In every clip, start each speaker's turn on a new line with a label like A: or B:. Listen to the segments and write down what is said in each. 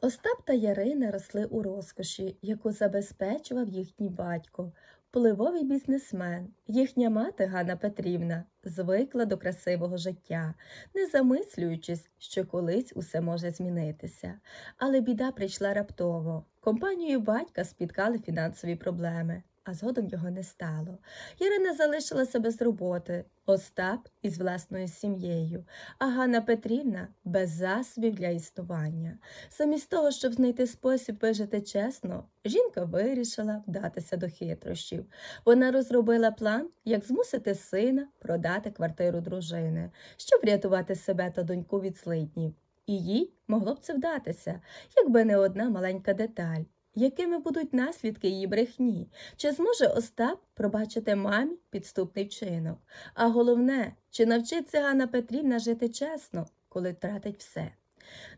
A: Остап та Ярина росли у розкоші, яку забезпечував їхній батько, впливовий бізнесмен. Їхня мати Ганна Петрівна звикла до красивого життя, не замислюючись, що колись усе може змінитися. Але біда прийшла раптово. Компанію батька спіткали фінансові проблеми. А згодом його не стало. Ярина залишилася без роботи, Остап із власною сім'єю, а Ганна Петрівна без засобів для існування. Замість того, щоб знайти спосіб вижити чесно, жінка вирішила вдатися до хитрощів. Вона розробила план, як змусити сина продати квартиру дружини, щоб врятувати себе та доньку від злиднів. І їй могло б це вдатися, якби не одна маленька деталь. Якими будуть наслідки її брехні? Чи зможе Остап пробачити мамі підступний вчинок? А головне, чи навчиться Ганна Петрівна жити чесно, коли втратить все?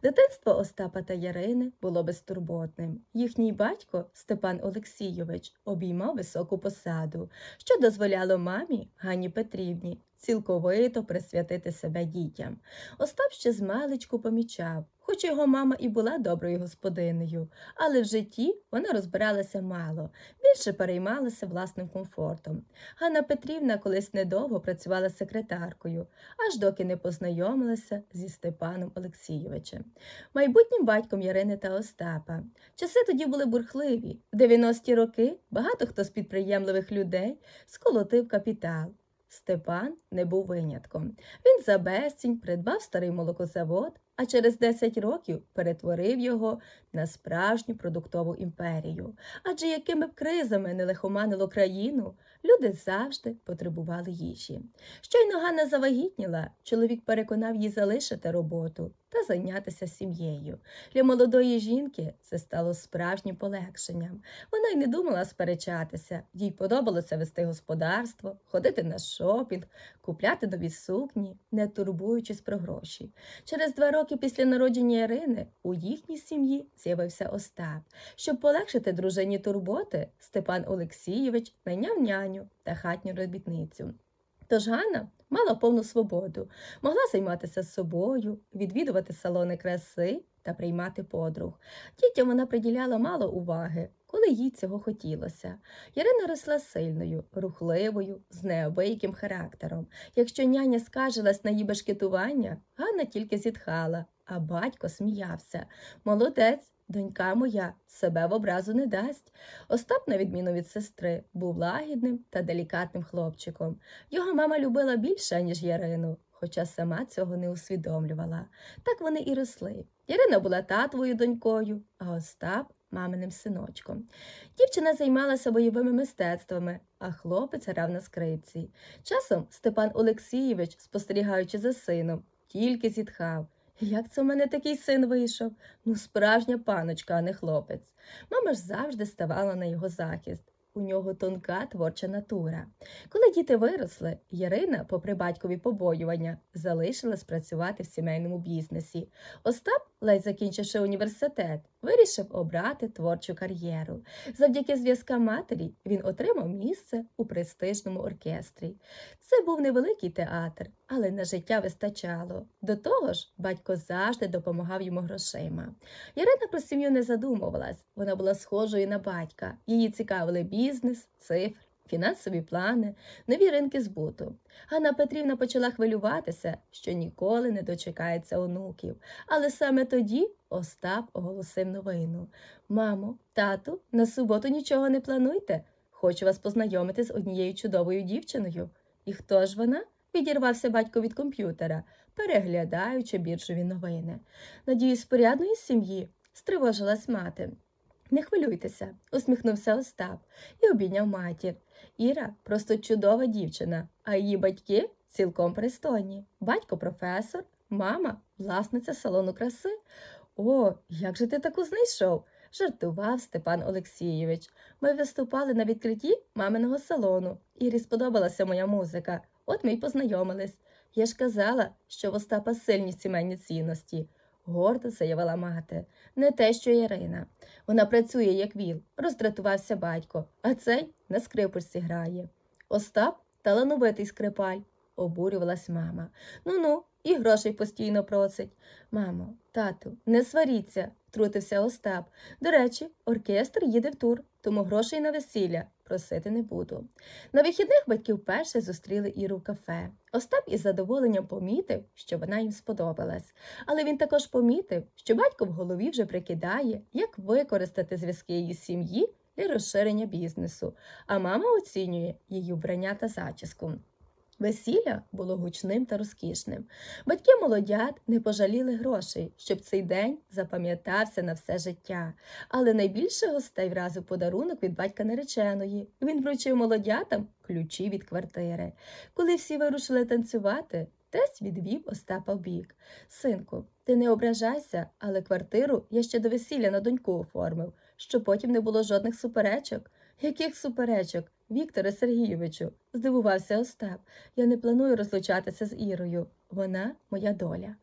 A: Дитинство Остапа та Ярини було безтурботним. Їхній батько Степан Олексійович обіймав високу посаду, що дозволяло мамі Ганні Петрівні цілковито присвятити себе дітям. Остап ще з маличку помічав, хоч його мама і була доброю господинею, але в житті вона розбиралася мало, більше переймалася власним комфортом. Ганна Петрівна колись недовго працювала секретаркою, аж доки не познайомилася зі Степаном Олексійовичем, майбутнім батьком Ярини та Остапа. Часи тоді були бурхливі. В 90-ті роки багато хто з підприємливих людей сколотив капітал. Степан не був винятком. Він за безцінь придбав старий молокозавод, а через 10 років перетворив його на справжню продуктову імперію. Адже якими б кризами не лихоманило країну, люди завжди потребували їжі. Щойно Ганна завагітніла, чоловік переконав її залишити роботу та зайнятися сім'єю. Для молодої жінки це стало справжнім полегшенням. Вона й не думала сперечатися, їй подобалося вести господарство, ходити на шопінг, купляти нові сукні, не турбуючись про гроші. Через два роки після народження Ірини у їхній сім'ї з'явився Остап. Щоб полегшити дружині турботи, Степан Олексійович найняв няню та хатню робітницю. Тож Ганна мала повну свободу, могла займатися собою, відвідувати салони краси та приймати подруг. Дітям вона приділяла мало уваги, коли їй цього хотілося. Ярина росла сильною, рухливою, з неабияким характером. Якщо няня скаржилась на її бешкетування, Ганна тільки зітхала, а батько сміявся. Молодець, донька моя, себе в образу не дасть. Остап, на відміну від сестри, був лагідним та делікатним хлопчиком. Його мама любила більше, ніж Ярину, хоча сама цього не усвідомлювала. Так вони і росли. Ярина була татовою донькою, а Остап маминим синочком. Дівчина займалася бойовими мистецтвами, а хлопець грав на скрипці. Часом Степан Олексійович, спостерігаючи за сином, тільки зітхав. Як це в мене такий син вийшов? Ну, справжня паночка, а не хлопець. Мама ж завжди ставала на його захист. У нього тонка творча натура. Коли діти виросли, Ярина, попри батькові побоювання, залишилась працювати в сімейному бізнесі. Остап, ледь закінчивши університет, вирішив обрати творчу кар'єру. Завдяки зв'язкам матері він отримав місце у престижному оркестрі. Це був невеликий театр, але на життя вистачало. До того ж, батько завжди допомагав йому грошима. Ярина про сім'ю не задумувалась, вона була схожою на батька. Її цікавили бізнес, цифри. Фінансові плани, нові ринки збуту. Ганна Петрівна почала хвилюватися, що ніколи не дочекається онуків. Але саме тоді Остап оголосив новину: Мамо, тату, на суботу нічого не плануйте. Хочу вас познайомити з однією чудовою дівчиною. І хто ж вона? Відірвався батько від комп'ютера, переглядаючи біржові новини. Надіюсь, з порядної сім'ї стривожилась мати. Не хвилюйтеся, усміхнувся Остап і обійняв матір. Іра просто чудова дівчина, а її батьки цілком пристойні. Батько професор, мама власниця салону краси. О, як же ти таку знайшов? жартував Степан Олексійович. Ми виступали на відкритті маминого салону. Ірі сподобалася моя музика. От ми й познайомились. Я ж казала, що в Остапа сильні сімейні цінності. Гордо заявила мати. Не те, що Ірина. Вона працює, як віл, роздратувався батько, а цей на скрипочці грає. Остап талановитий скрипаль, обурювалась мама. Ну ну, і грошей постійно просить. Мамо, тату, не сваріться, втрутився Остап. До речі, оркестр їде в тур, тому грошей на весілля просити не буду. На вихідних батьки вперше зустріли Іру в кафе. Остап із задоволенням помітив, що вона їм сподобалась. Але він також помітив, що батько в голові вже прикидає, як використати зв'язки її сім'ї для розширення бізнесу, а мама оцінює її вбрання та зачіску. Весілля було гучним та розкішним. Батьки молодят не пожаліли грошей, щоб цей день запам'ятався на все життя. Але найбільше гостей вразив подарунок від батька нареченої. Він вручив молодятам ключі від квартири. Коли всі вирушили танцювати, тесть відвів Остапа в бік. Синку, ти не ображайся, але квартиру я ще до весілля на доньку оформив, щоб потім не було жодних суперечок. Яких суперечок? Вікторе Сергійовичу, здивувався Остап. Я не планую розлучатися з Ірою. Вона моя доля.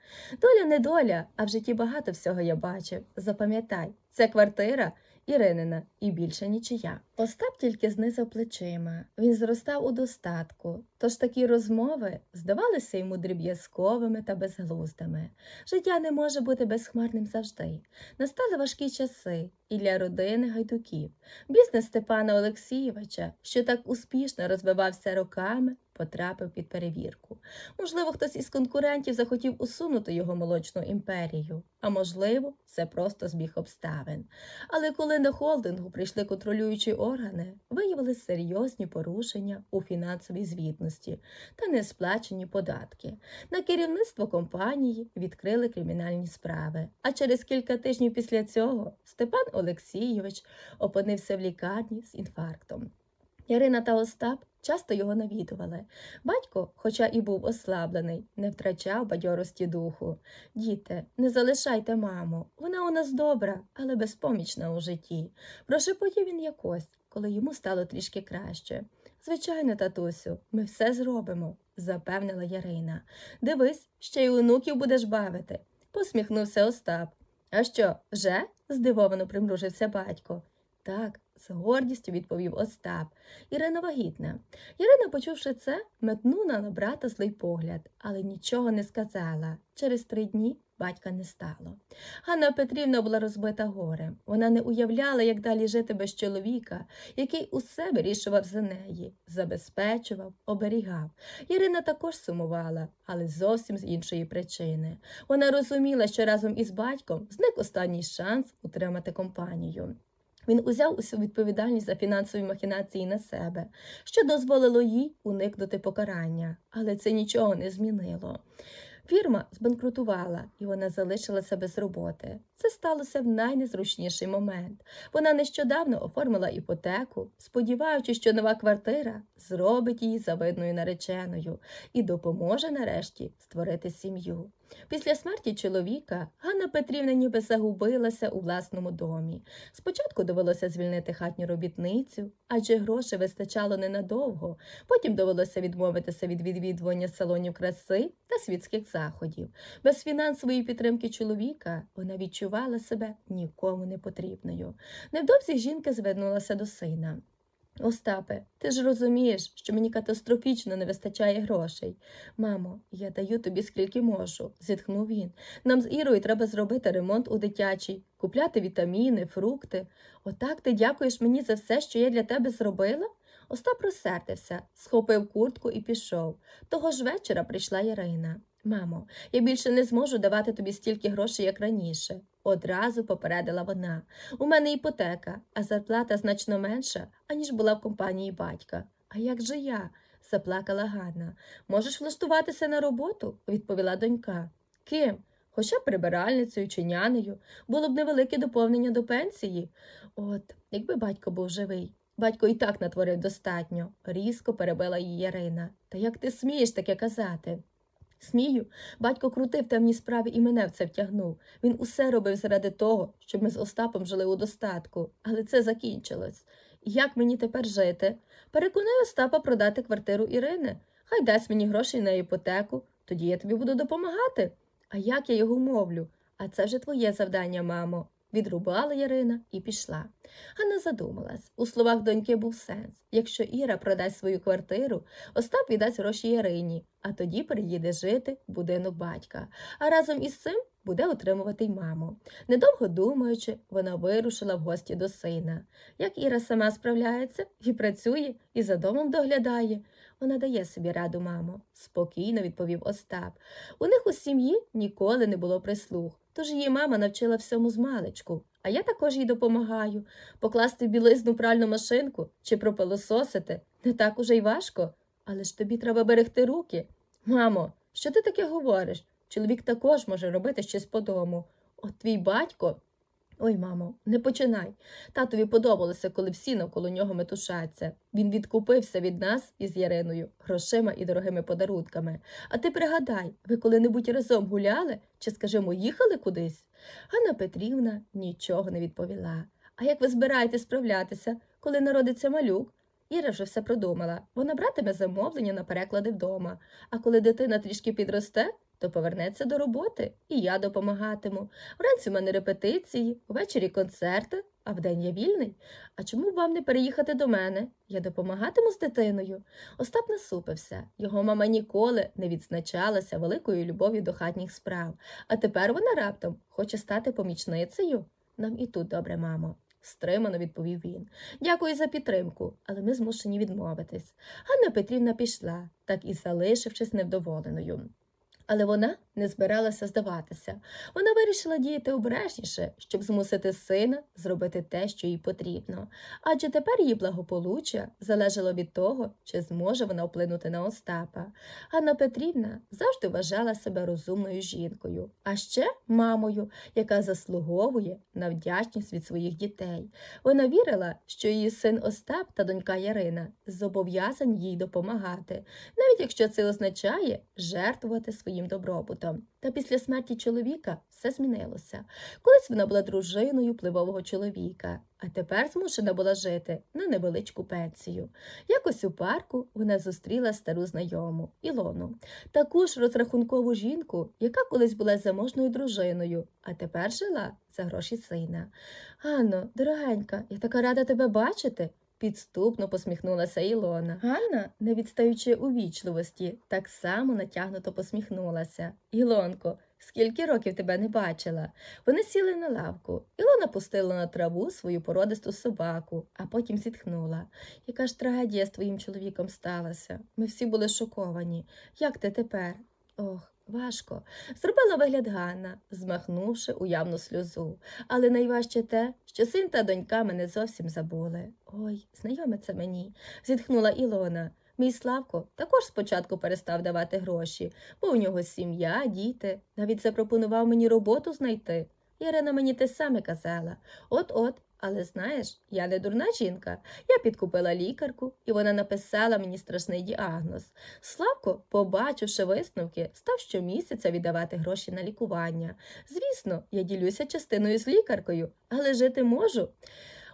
A: Доля не доля, а в житті багато всього я бачив. Запам'ятай, це квартира Іринина і більше нічия. Остап тільки знизав плечима. Він зростав у достатку, тож такі розмови здавалися йому дріб'язковими та безглуздими. Життя не може бути безхмарним завжди. Настали важкі часи і для родини гайдуків. Бізнес Степана Олексійовича, що так успішно розвивався роками, потрапив під перевірку. Можливо, хтось із конкурентів захотів усунути його молочну імперію, а можливо, це просто збіг обставин. Але коли на холдингу прийшли контролюючі органи, виявилися серйозні порушення у фінансовій звітності та несплачені податки. На керівництво компанії відкрили кримінальні справи. А через кілька тижнів після цього Степан Олексійович опинився в лікарні з інфарктом. Ярина та Остап часто його навідували. Батько, хоча і був ослаблений, не втрачав бадьорості духу. Діти, не залишайте маму. Вона у нас добра, але безпомічна у житті. Прошепотів він якось, коли йому стало трішки краще. Звичайно, татусю, ми все зробимо, запевнила Ярина. Дивись, ще й онуків будеш бавити. Посміхнувся Остап. А що, вже? здивовано примружився батько. Так, з гордістю відповів Остап. Ірина вагітна. Ірина, почувши це, метнула на брата злий погляд, але нічого не сказала. Через три дні батька не стало. Ганна Петрівна була розбита горем. Вона не уявляла, як далі жити без чоловіка, який усе вирішував за неї, забезпечував, оберігав. Ірина також сумувала, але зовсім з іншої причини. Вона розуміла, що разом із батьком зник останній шанс утримати компанію. Він узяв усю відповідальність за фінансові махінації на себе, що дозволило їй уникнути покарання, але це нічого не змінило. Фірма збанкрутувала, і вона залишилася без роботи. Це сталося в найнезручніший момент. Вона нещодавно оформила іпотеку, сподіваючись, що нова квартира зробить її завидною нареченою і допоможе нарешті створити сім'ю. Після смерті чоловіка Ганна Петрівна ніби загубилася у власному домі. Спочатку довелося звільнити хатню робітницю, адже грошей вистачало ненадовго. Потім довелося відмовитися від відвідування салонів краси та світських заходів. Без фінансової підтримки чоловіка вона відчувала себе нікому не потрібною. Невдовзі жінка звернулася до сина. Остапе, ти ж розумієш, що мені катастрофічно не вистачає грошей. Мамо, я даю тобі скільки можу, зітхнув він. Нам з Ірою треба зробити ремонт у дитячій, купляти вітаміни, фрукти. Отак ти дякуєш мені за все, що я для тебе зробила? Остап розсердився, схопив куртку і пішов. Того ж вечора прийшла Ірина. Мамо, я більше не зможу давати тобі стільки грошей, як раніше. Одразу попередила вона. У мене іпотека, а зарплата значно менша, аніж була в компанії батька. А як же я? заплакала Ганна. Можеш влаштуватися на роботу? відповіла донька. Ким? Хоча прибиральницею чи нянею, було б невелике доповнення до пенсії. От, якби батько був живий. Батько і так натворив достатньо, різко перебила її Ярина. Та як ти смієш таке казати? Смію, батько крутив темні справи і мене в це втягнув. Він усе робив заради того, щоб ми з Остапом жили у достатку, але це закінчилось. Як мені тепер жити? Переконай Остапа продати квартиру Ірини. Хай дасть мені грошей на іпотеку, тоді я тобі буду допомагати. А як я його вмовлю? А це вже твоє завдання, мамо. Відрубала Ярина і пішла. Ганна задумалась. У словах доньки був сенс. Якщо Іра продасть свою квартиру, Остап віддасть гроші Ярині, а тоді приїде жити в будинок батька. А разом із цим буде утримувати й маму. Недовго думаючи, вона вирушила в гості до сина. Як Іра сама справляється і працює, і за домом доглядає. Вона дає собі раду, мамо, спокійно відповів Остап. У них у сім'ї ніколи не було прислуг, тож її мама навчила всьому змалечку, а я також їй допомагаю. Покласти білизну пральну машинку чи пропилососити не так уже й важко, але ж тобі треба берегти руки. Мамо, що ти таке говориш? Чоловік також може робити щось по дому. От твій батько. Ой, мамо, не починай. Татові подобалося, коли всі навколо нього метушаться. Він відкупився від нас із Яриною грошима і дорогими подарунками. А ти пригадай, ви коли-небудь разом гуляли чи, скажімо, їхали кудись? Ганна Петрівна нічого не відповіла. А як ви збираєтесь справлятися, коли народиться малюк? Іра вже все продумала. Вона братиме замовлення на переклади вдома. А коли дитина трішки підросте, то повернеться до роботи, і я допомагатиму. Вранці в мене репетиції, ввечері концерти, а вдень я вільний. А чому б вам не переїхати до мене? Я допомагатиму з дитиною. Остап насупився. Його мама ніколи не відзначалася великою любов'ю до хатніх справ, а тепер вона раптом хоче стати помічницею. Нам і тут добре, мамо. Стримано відповів він. Дякую за підтримку, але ми змушені відмовитись. Ганна Петрівна пішла, так і залишившись невдоволеною. Але вона не збиралася здаватися. Вона вирішила діяти обережніше, щоб змусити сина зробити те, що їй потрібно. Адже тепер її благополуччя залежало від того, чи зможе вона вплинути на Остапа. Ганна Петрівна завжди вважала себе розумною жінкою, а ще мамою, яка заслуговує на вдячність від своїх дітей. Вона вірила, що її син Остап та донька Ярина зобов'язані їй допомагати, навіть якщо це означає жертвувати своїм добробутом. Та після смерті чоловіка все змінилося. Колись вона була дружиною впливового чоловіка, а тепер змушена була жити на невеличку пенсію. Якось у парку вона зустріла стару знайому Ілону, таку ж розрахункову жінку, яка колись була заможною дружиною, а тепер жила за гроші сина. Ганно, дорогенька, я така рада тебе бачити. Підступно посміхнулася Ілона. Ганна, не відстаючи у вічливості, так само натягнуто посміхнулася. Ілонко, скільки років тебе не бачила? Вони сіли на лавку. Ілона пустила на траву свою породисту собаку, а потім зітхнула. Яка ж трагедія з твоїм чоловіком сталася? Ми всі були шоковані. Як ти тепер? Ох, важко. Зробила вигляд Ганна, змахнувши уявну сльозу. Але найважче те, що син та донька мене зовсім забули. Ой, знайоме це мені, зітхнула Ілона. Мій Славко також спочатку перестав давати гроші, бо у нього сім'я, діти, навіть запропонував мені роботу знайти. Ірина мені те саме казала. От-от, але знаєш, я не дурна жінка. Я підкупила лікарку, і вона написала мені страшний діагноз. Славко, побачивши висновки, став щомісяця віддавати гроші на лікування. Звісно, я ділюся частиною з лікаркою, але жити можу.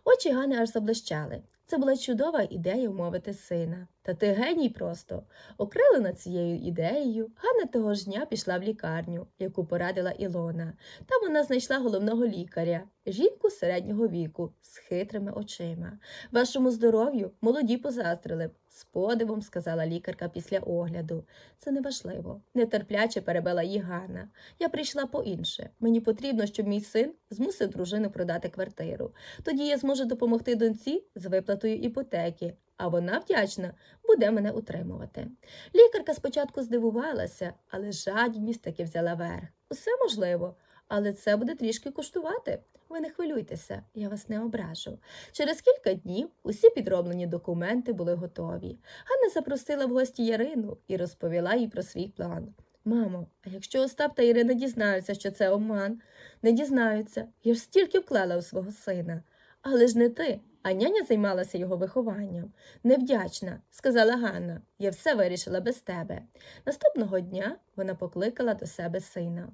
A: Очі Гани аж заблищали. Це була чудова ідея вмовити сина. Та ти геній просто. Окрилена цією ідеєю, Ганна того ж дня пішла в лікарню, яку порадила Ілона. Там вона знайшла головного лікаря, жінку середнього віку з хитрими очима. Вашому здоров'ю молоді позаздрили б, з подивом сказала лікарка після огляду. Це неважливо. Нетерпляче перебила її Ганна. Я прийшла по інше. Мені потрібно, щоб мій син змусив дружину продати квартиру. Тоді я зможу допомогти доньці з виплатою іпотеки, а вона вдячна буде мене утримувати. Лікарка спочатку здивувалася, але жадібність таки взяла верх. Усе можливо, але це буде трішки коштувати. Ви не хвилюйтеся, я вас не ображу. Через кілька днів усі підроблені документи були готові. Ганна запросила в гості Ярину і розповіла їй про свій план. Мамо, а якщо Остап та Ірина дізнаються, що це обман, не дізнаються. Я ж стільки вклала у свого сина. Але ж не ти, а няня займалася його вихованням. Невдячна, сказала Ганна. Я все вирішила без тебе. Наступного дня вона покликала до себе сина.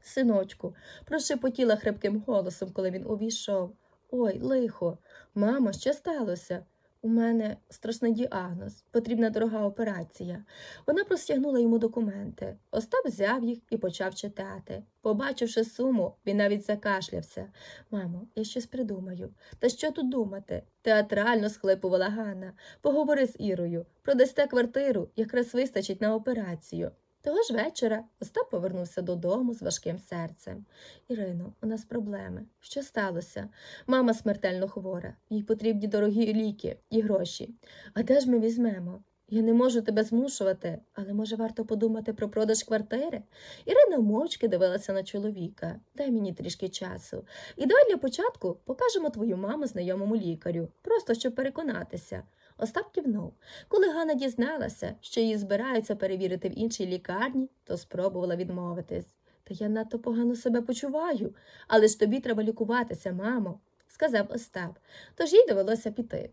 A: Синочку, прошепотіла хрипким голосом, коли він увійшов. Ой, лихо, мамо, що сталося? У мене страшний діагноз, потрібна дорога операція. Вона простягнула йому документи. Остап взяв їх і почав читати. Побачивши суму, він навіть закашлявся. Мамо, я щось придумаю. Та що тут думати? Театрально схлипувала Ганна. Поговори з Ірою. Продасте квартиру, якраз вистачить на операцію. Того ж вечора Остап повернувся додому з важким серцем. Ірино, у нас проблеми. Що сталося? Мама смертельно хвора, їй потрібні дорогі ліки і гроші. А де ж ми візьмемо? Я не можу тебе змушувати, але може варто подумати про продаж квартири? Ірина мовчки дивилася на чоловіка. Дай мені трішки часу. І давай для початку покажемо твою маму знайомому лікарю, просто щоб переконатися. Остап кивнув. Коли Ганна дізналася, що її збираються перевірити в іншій лікарні, то спробувала відмовитись. Та я надто погано себе почуваю, але ж тобі треба лікуватися, мамо, сказав Остап. Тож їй довелося піти.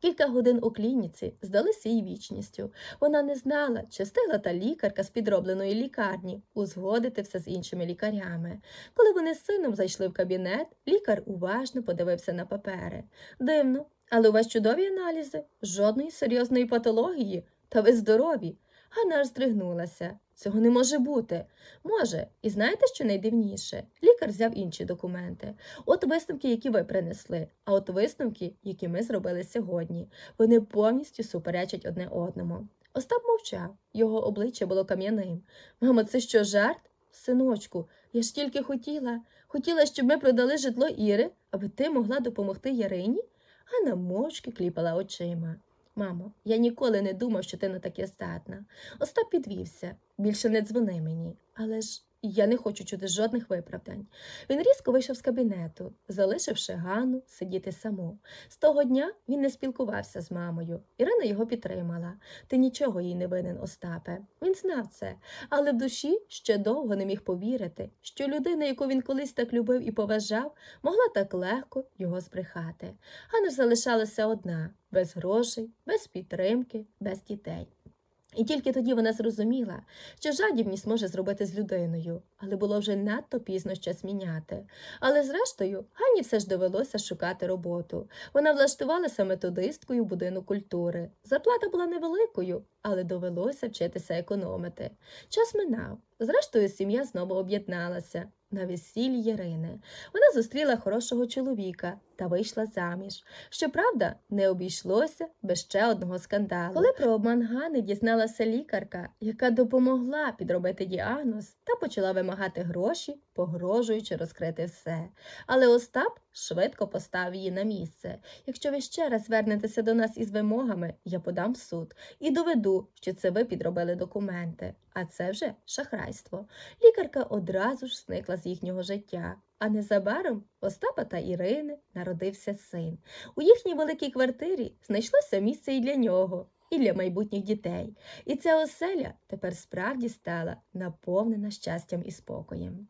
A: Кілька годин у клініці здалися їй вічністю. Вона не знала, чи встигла та лікарка з підробленої лікарні узгодити все з іншими лікарями. Коли вони з сином зайшли в кабінет, лікар уважно подивився на папери. Дивно, але у вас чудові аналізи, жодної серйозної патології, та ви здорові. Ганна аж. Цього не може бути. Може, і знаєте, що найдивніше? Лікар взяв інші документи. От висновки, які ви принесли, а от висновки, які ми зробили сьогодні. Вони повністю суперечать одне одному. Остап мовчав, його обличчя було кам'яним. Мамо, це що, жарт? Синочку, я ж тільки хотіла. Хотіла, щоб ми продали житло Іри, аби ти могла допомогти Ярині? Ганна мовчки кліпала очима. Мамо, я ніколи не думав, що ти на таке здатна. Остап підвівся. Більше не дзвони мені. Але ж я не хочу чути жодних виправдань. Він різко вийшов з кабінету, залишивши Ганну сидіти саму. З того дня він не спілкувався з мамою. Ірина його підтримала. Ти нічого їй не винен, Остапе. Він знав це, але в душі ще довго не міг повірити, що людина, яку він колись так любив і поважав, могла так легко його збрехати. Ганна ж залишалася одна, без грошей, без підтримки, без дітей. І тільки тоді вона зрозуміла, що жадібність може зробити з людиною, але було вже надто пізно щось міняти. Але зрештою, Ганні все ж довелося шукати роботу. Вона влаштувалася методисткою в будинок культури. Зарплата була невеликою, але довелося вчитися економити. Час минав. Зрештою, сім'я знову об'єдналася на весіллі Ярини. Вона зустріла хорошого чоловіка та вийшла заміж. Щоправда, не обійшлося без ще одного скандалу. Коли про обман Гани дізналася лікарка, яка допомогла підробити діагноз та почала вимагати гроші, погрожуючи розкрити все. Але Остап швидко поставив її на місце. Якщо ви ще раз вернетеся до нас із вимогами, я подам в суд і доведу, що це ви підробили документи. А це вже шахрайство. Лікарка одразу ж зникла з їхнього життя. А незабаром Остапа та Ірини народився син. У їхній великій квартирі знайшлося місце і для нього, і для майбутніх дітей. І ця оселя тепер справді стала наповнена щастям і спокоєм.